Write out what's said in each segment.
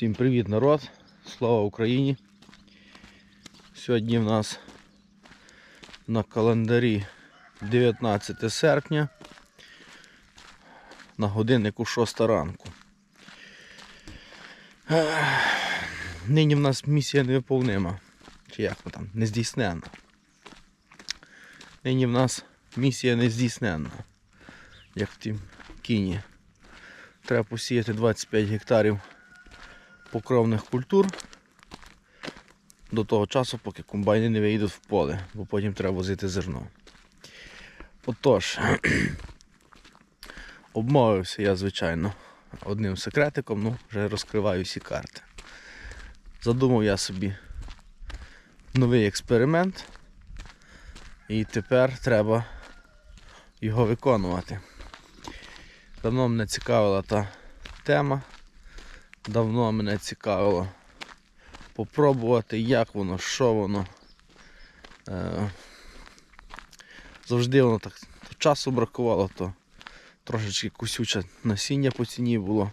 Всім привіт, народ! Слава Україні! Сьогодні в нас на календарі 19 серпня на годиннику 6 ранку. Нині в нас місія невиповнима. Чи як вона там? Нездійсненна. Нині в нас місія нездійсненна. Як в тім кіні. Треба посіяти 25 гектарів покровних культур до того часу, поки комбайни не виїдуть в поле, бо потім треба возити зерно. Отож, обмовився я, звичайно, одним секретиком, ну, вже розкриваю всі карти. Задумав я собі новий експеримент, і тепер треба його виконувати. Давно мене цікавила та тема. Давно мене цікавило попробувати, як воно, що воно. Е, завжди воно так то часу бракувало, то трошечки кусюче насіння по ціні було.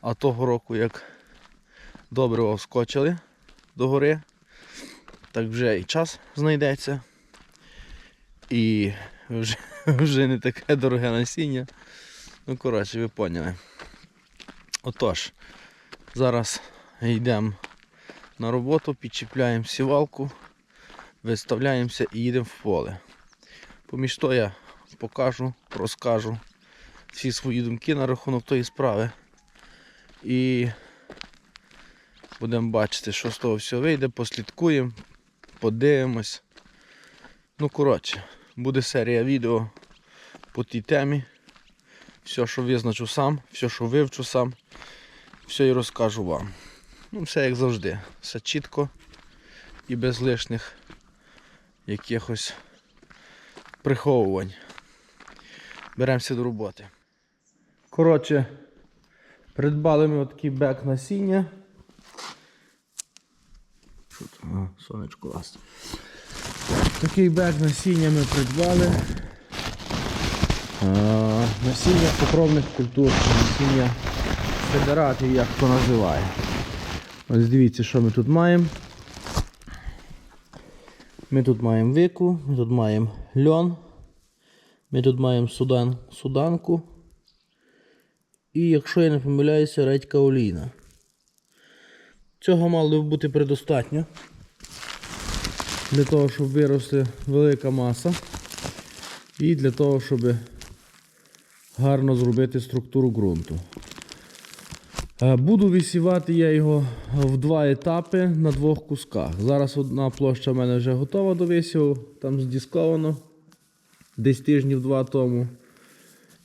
А того року, як добре вскочили до гори, так вже і час знайдеться. І вже, вже не таке дороге насіння. Ну, коротше, ви поняли. Отож, зараз йдемо на роботу, підчіпляємо сівалку, виставляємося і їдемо в поле. Поміж то я покажу, розкажу всі свої думки на рахунок тої справи. І будемо бачити, що з того всього вийде, послідкуємо, подивимось. Ну, коротше, буде серія відео по тій темі. Все, що визначу сам, все, що вивчу сам, все і розкажу вам. Ну, все як завжди. Все чітко і без лишних якихось приховувань. Беремося до роботи. Коротше, придбали ми отакий бек насіння. Що там? А, сонечко ласт. Такий бек насіння ми придбали. А, насіння покровних культур, насіння федератів, як хто називає. Ось дивіться, що ми тут маємо. Ми тут маємо вику, ми тут маємо льон, ми тут маємо судан, суданку. І, якщо я не помиляюся, редька олійна. Цього мало б бути предостатньо для того, щоб вирости велика маса. І для того, щоб гарно зробити структуру ґрунту. Е, Буду висівати я його в два етапи на двох кусках. Зараз одна площа в мене вже готова до висіву, там здісковано десь тижнів два тому.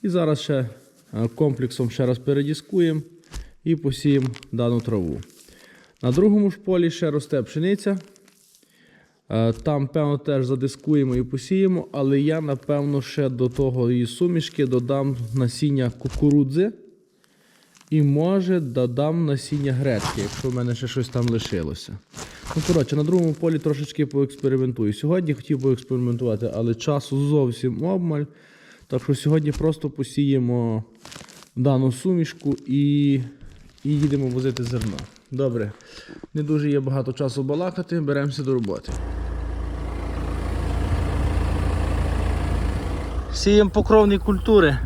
І зараз ще е, комплексом ще раз передіскуємо і посіємо дану траву. На другому ж полі ще росте пшениця. Е, Там, певно, теж задискуємо і посіємо, але я, напевно, ще до того її сумішки додам насіння кукурудзи. І може додам насіння гречки, якщо в мене ще щось там лишилося. Ну, коротше, на другому полі трошечки поекспериментую. Сьогодні хотів поекспериментувати, але часу зовсім обмаль. Так що сьогодні просто посіємо дану сумішку і, і їдемо возити зерно. Добре, не дуже є багато часу балакати, беремося до роботи. Сіємо покровні культури.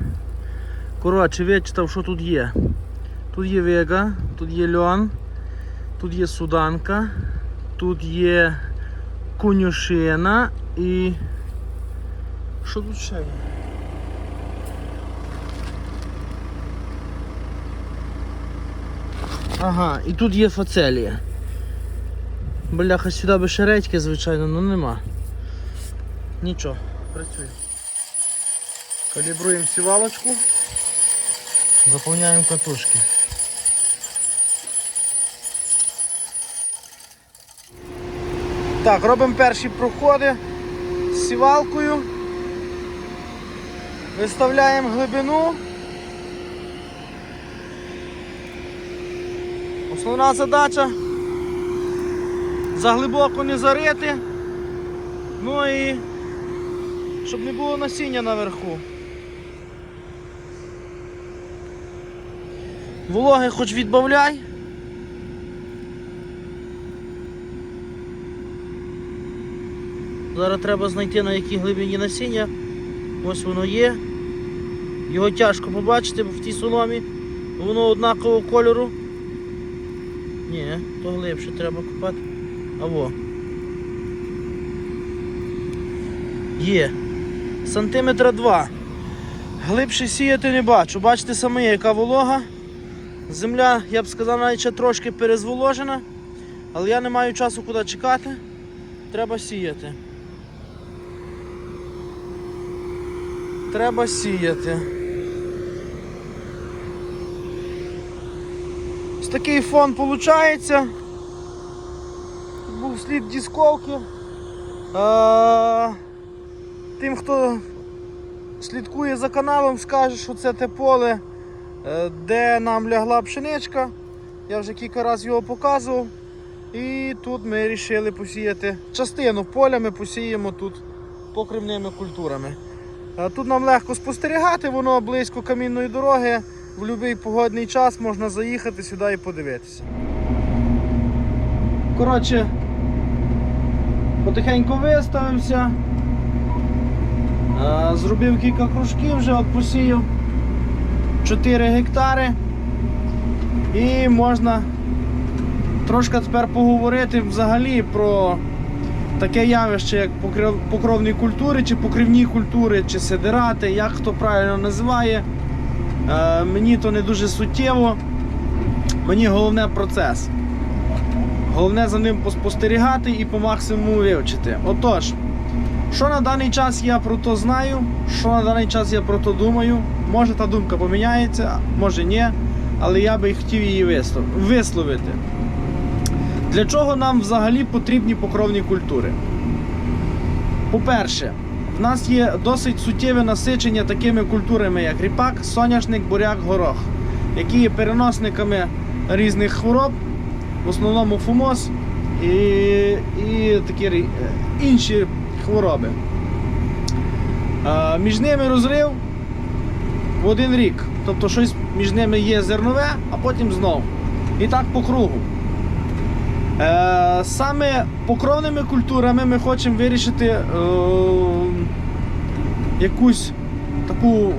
Коротше, вичитав, що тут є. Тут є вега, тут є льон, тут є суданка, тут є конюшина і. Що тут ще є? Ага, і тут є фацелія. Бляха, сюди би ще редьки, звичайно, але нема. Нічого, працює. Калібруємо сівалочку, заповняємо катушки. Так, робимо перші проходи з сівалкою. Виставляємо глибину. Основна задача заглибоко не зарити. Ну і щоб не було насіння наверху. Вологи хоч відбавляй. Зараз треба знайти на якій глибині насіння. Ось воно є. Його тяжко побачити в тій соломі. Воно однакового кольору. Ні, то глибше треба копати. А во. Є. Сантиметра два. Глибше сіяти не бачу. Бачите самі, яка волога. Земля, я б сказав, навіть ще трошки перезволожена. Але я не маю часу куди чекати. Треба сіяти. Треба сіяти. Ось такий фон виходить. Був слід дисковки. А, тим, хто слідкує за каналом, скаже, що це те поле, е, де нам лягла пшеничка. Я вже кілька разів його показував. І тут ми вирішили посіяти частину поля, ми посіємо тут покривними культурами. Тут нам легко спостерігати, воно близько камінної дороги. В будь-який погодний час можна заїхати сюди і подивитися. Коротше, потихеньку виставився. Зробив кілька кружків вже, от посіяв 4 гектари. І можна трошки тепер поговорити взагалі про таке явище, як покровні культури, чи покривні культури, чи сидирати, як хто правильно називає. Е, мені то не дуже суттєво. Мені головне процес. Головне за ним поспостерігати і по максимуму вивчити. Отож, що на даний час я про то знаю, що на даний час я про то думаю. Може та думка поміняється, може ні, але я би хотів її висловити. Для чого нам взагалі потрібні покровні культури? По-перше, в нас є досить суттєве насичення такими культурами, як ріпак, соняшник, буряк, горох, які є переносниками різних хвороб, в основному фумоз і, і такі інші хвороби. Між ними розрив в один рік. Тобто щось між ними є зернове, а потім знову. І так по кругу. Е, саме покровними культурами ми хочемо вирішити е, якусь таку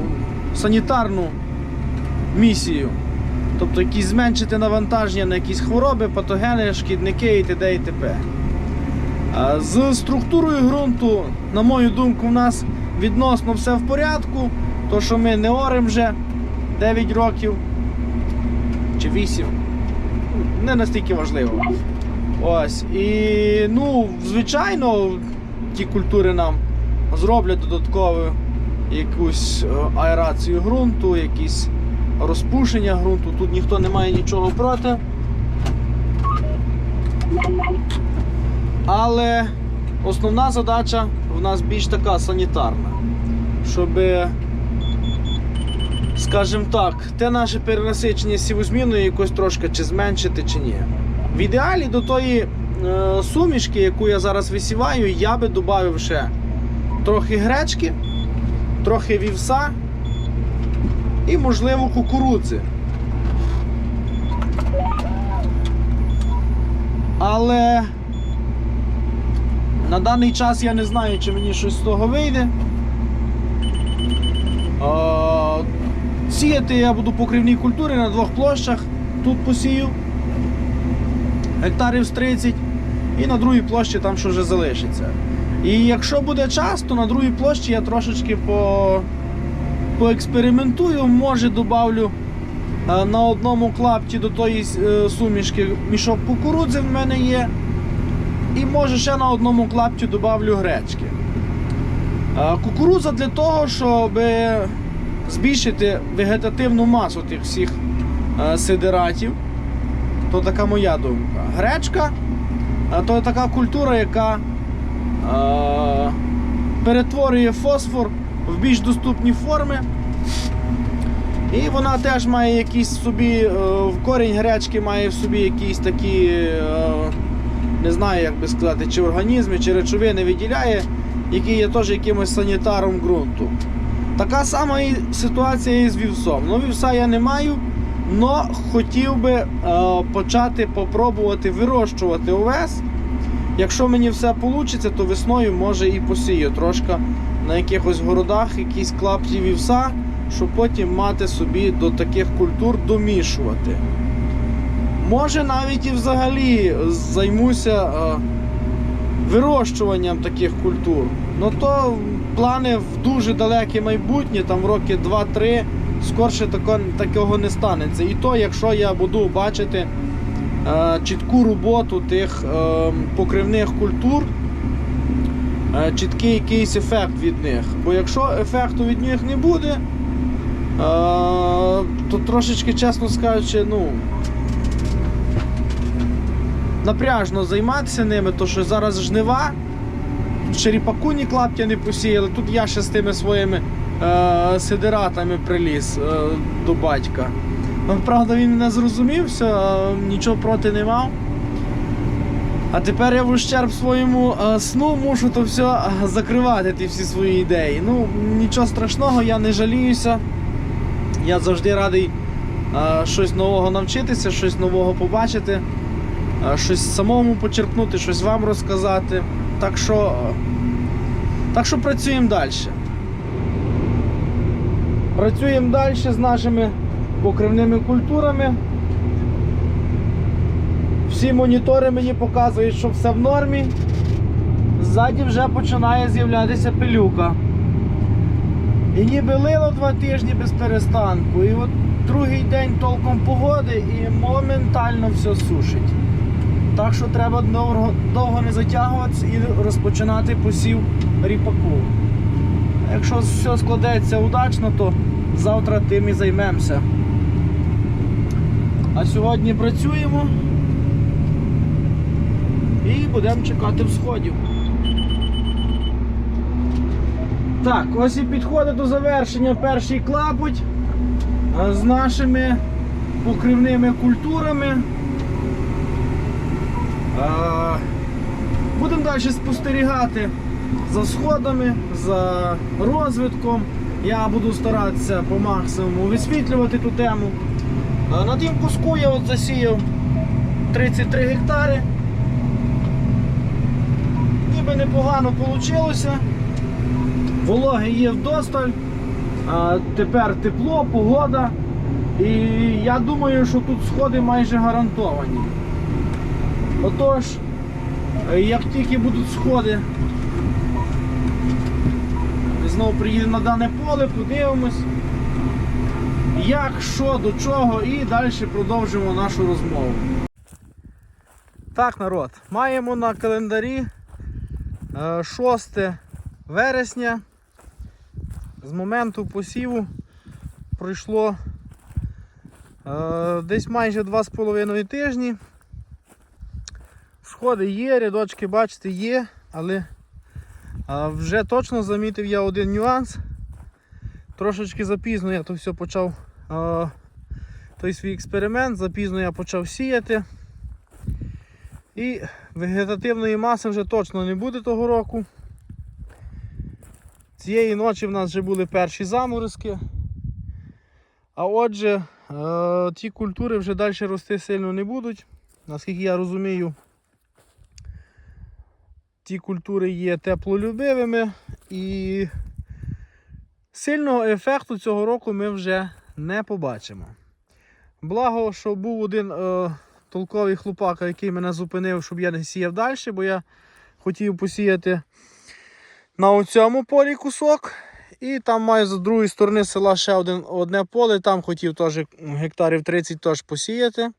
санітарну місію. Тобто якісь зменшити навантаження на якісь хвороби, патогени, шкідники і т.д. і т.п. Е, З структурою ґрунту, на мою думку, в нас відносно все в порядку, то що ми не орем вже 9 років чи 8. Не настільки важливо. Ось. І ну, звичайно, ті культури нам зроблять додаткову якусь е, аерацію ґрунту, якісь розпушення ґрунту. Тут ніхто не має нічого проти. Але основна задача в нас більш така санітарна, щоб, скажімо так, те наше перенасичення сівозміною якось трошки чи зменшити, чи ні. В ідеалі до тої е, сумішки, яку я зараз висіваю, я би додав ще трохи гречки, трохи вівса і, можливо, кукурудзи. Але на даний час я не знаю, чи мені щось з того вийде. Е, Сіяти я буду покривні культури на двох площах. Тут посію гектарів з 30 і на другій площі там що вже залишиться. І якщо буде час, то на другій площі я трошечки по... поекспериментую, може добавлю е, на одному клапті до тої е, сумішки мішок кукурудзи в мене є. І може ще на одному клапті добавлю гречки. Е, Кукурудза для того, щоб збільшити вегетативну масу тих всіх сидератів. То така моя думка. Гречка то така культура, яка е, перетворює фосфор в більш доступні форми. І вона теж має якісь собі, е, корінь гречки має в собі якісь такі, е, не знаю, як би сказати, чи організми, чи речовини виділяє, які є теж якимось санітаром ґрунту. Така сама і ситуація і з вівсом. Ну, вівса я не маю, але хотів би е, почати попробувати вирощувати овес Якщо мені все вийде, то весною може і посію трошки на якихось городах, якісь клапті вівса, щоб потім мати собі до таких культур домішувати. Може навіть і взагалі займуся е, вирощуванням таких культур. Ну то плани в дуже далеке майбутнє, там роки 2-3, скорше такого не станеться. І то, якщо я буду бачити е, чітку роботу тих е, покривних культур, е, чіткий якийсь ефект від них. Бо якщо ефекту від них не буде, то трошечки, чесно скажучи, ну. Напряжно займатися ними, то що зараз жнива, черепаку ні клаптя не посіяли. Тут я ще з тими своїми сидератами приліз е, до батька. Ну, правда, він не зрозумів, е, нічого проти не мав. А тепер я в ущерб своєму е, сну мушу то все е, закривати, ті всі свої ідеї. Ну, нічого страшного, я не жаліюся. Я завжди радий е, щось нового навчитися, щось нового побачити, е, щось самому почерпнути, щось вам розказати. Так що, е, так що працюємо далі. Працюємо далі з нашими покривними культурами. Всі монітори мені показують, що все в нормі. Ззаді вже починає з'являтися пилюка. І ніби лило два тижні без перестанку. І от другий день толком погоди і моментально все сушить. Так що треба довго, не затягуватися і розпочинати посів ріпаку. Якщо все складеться удачно, то завтра тим і займемося. А сьогодні працюємо і будемо чекати всходів. Так, ось і підходить до завершення перший клапоть з нашими покривними культурами. Будемо далі спостерігати за сходами, за розвитком. Я буду старатися по максимуму висвітлювати ту тему. На тім куску я от засіяв 33 гектари. Ніби непогано вийшло. Вологи є вдосталь. Тепер тепло, погода. І я думаю, що тут сходи майже гарантовані. Отож, е, як тільки будуть сходи, знову приїдемо на дане поле, подивимось, як, що, до чого, і далі продовжимо нашу розмову. Так, народ, маємо на календарі е, 6 вересня. З моменту посіву пройшло е, десь майже 2,5 тижні. Сходи є, рядочки, бачите, є, але вже точно замітив я один нюанс. Трошечки запізно я то все почав той свій експеримент, запізно я почав сіяти. І вегетативної маси вже точно не буде того року. Цієї ночі в нас вже були перші заморозки. А отже, е, ті культури вже далі рости сильно не будуть. Наскільки я розумію, ті культури є теплолюбивими і сильного ефекту цього року ми вже не побачимо. Благо, що був один е, толковий хлопака, який мене зупинив, щоб я не сіяв далі, бо я хотів посіяти на оцьому полі кусок. І там маю з другої сторони села ще один, одне поле, там хотів теж гектарів 30 теж посіяти.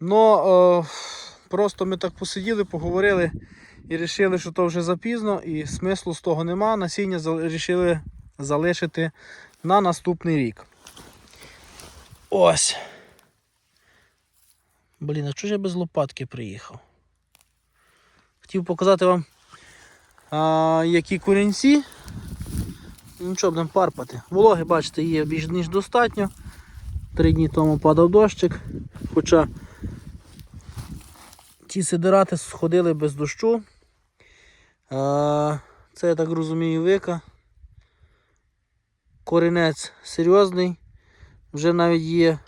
Но е, просто ми так посиділи, поговорили і вирішили, що то вже запізно і смислу з того нема. Насіння вирішили залишити на наступний рік. Ось. Блін, а чого ж я без лопатки приїхав? Хотів показати вам, а, які корінці. Нічого будемо парпати. Вологи, бачите, є більш ніж достатньо. Три дні тому падав дощик. Хоча ті сидирати сходили без дощу. Це, я так розумію, вика. Корінець серйозний. Вже навіть є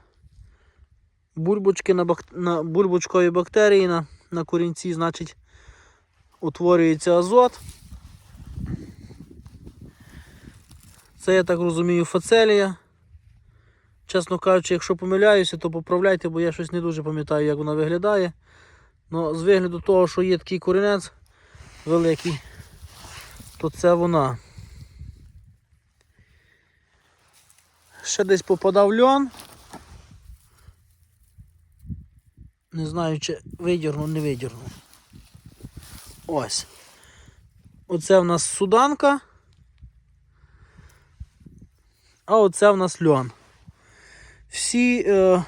бульбочки на, бак... на бульбочкові бактерії на, на корінці, значить, утворюється азот. Це, я так розумію, фацелія. Чесно кажучи, якщо помиляюся, то поправляйте, бо я щось не дуже пам'ятаю, як вона виглядає. Ну, з вигляду того, що є такий корінець великий, то це вона. Ще десь попадав льон. Не знаю, чи видірнув, не видірнув. Ось. Оце в нас суданка. А оце в нас льон. Всі е,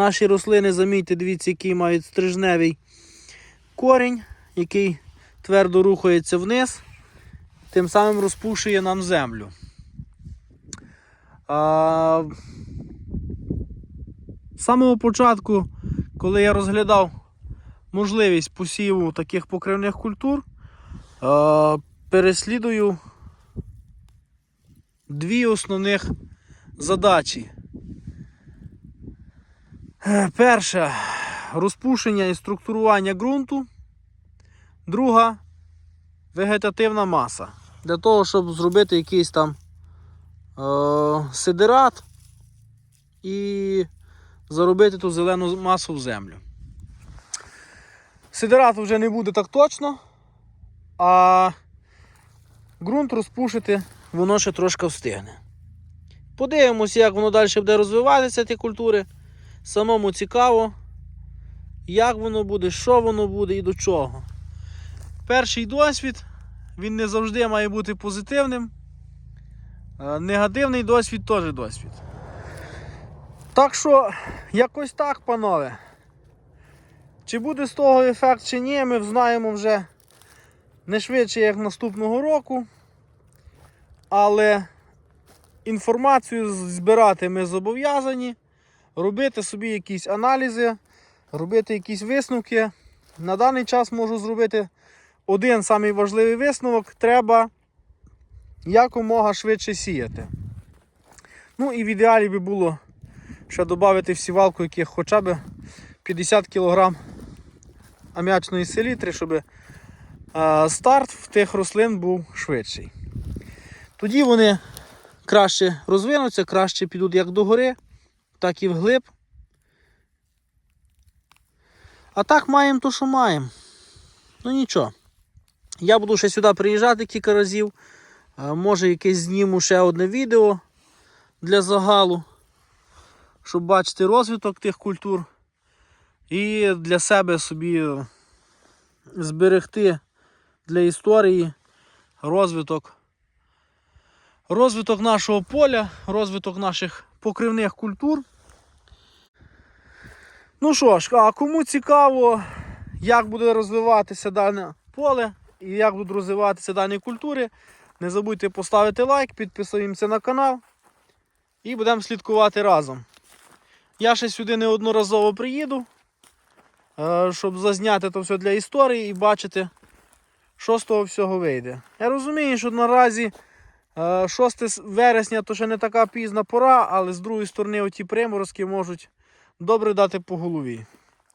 наші рослини, замітьте, дивіться, які мають стрижневий корінь, який твердо рухається вниз, тим самим розпушує нам землю. А, з самого початку, коли я розглядав можливість посіву таких покривних культур, а, переслідую дві основних задачі. Е, Перша розпушення і структурування ґрунту. Друга вегетативна маса. Для того, щоб зробити якийсь там е, сидерат і заробити ту зелену масу в землю. Сидерату вже не буде так точно, а ґрунт розпушити воно ще трошки встигне. Подивимося, як воно далі буде розвиватися, ті культури. Самому цікаво, як воно буде, що воно буде і до чого. Перший досвід, він не завжди має бути позитивним. Е, Негативний досвід теж досвід. Так що, якось так, панове. Чи буде з того ефект чи ні, ми знаємо вже не швидше, як наступного року. Але інформацію збирати ми зобов'язані, робити собі якісь аналізи, робити якісь висновки. На даний час можу зробити один самий важливий висновок. Треба якомога швидше сіяти. Ну і в ідеалі би було ще додати в сівалку яких хоча б 50 кг ам'ячної селітри, щоб старт в тих рослин був швидший. Тоді вони краще розвинуться, краще підуть як догори, так і вглиб. А так маємо то, що маємо. Ну нічого. Я буду ще сюди приїжджати кілька разів. Е, Може якесь зніму ще одне відео для загалу, щоб бачити розвиток тих культур. І для себе собі зберегти для історії розвиток. Розвиток нашого поля, розвиток наших покривних культур. Ну що ж, а кому цікаво, як буде розвиватися дане поле і як будуть розвиватися дані культури, не забудьте поставити лайк, підписуємося на канал і будемо слідкувати разом. Я ще сюди неодноразово приїду, е, щоб зазняти це все для історії і бачити, що з того всього вийде. Я розумію, що наразі 6 вересня то ще не така пізна пора, але з другої сторони оті приморозки можуть добре дати по голові.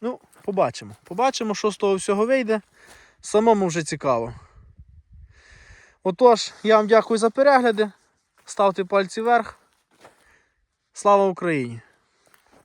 Ну, побачимо. Побачимо, що з того всього вийде. Самому вже цікаво. Отож, я вам дякую за перегляди. Ставте пальці вверх. Слава Україні!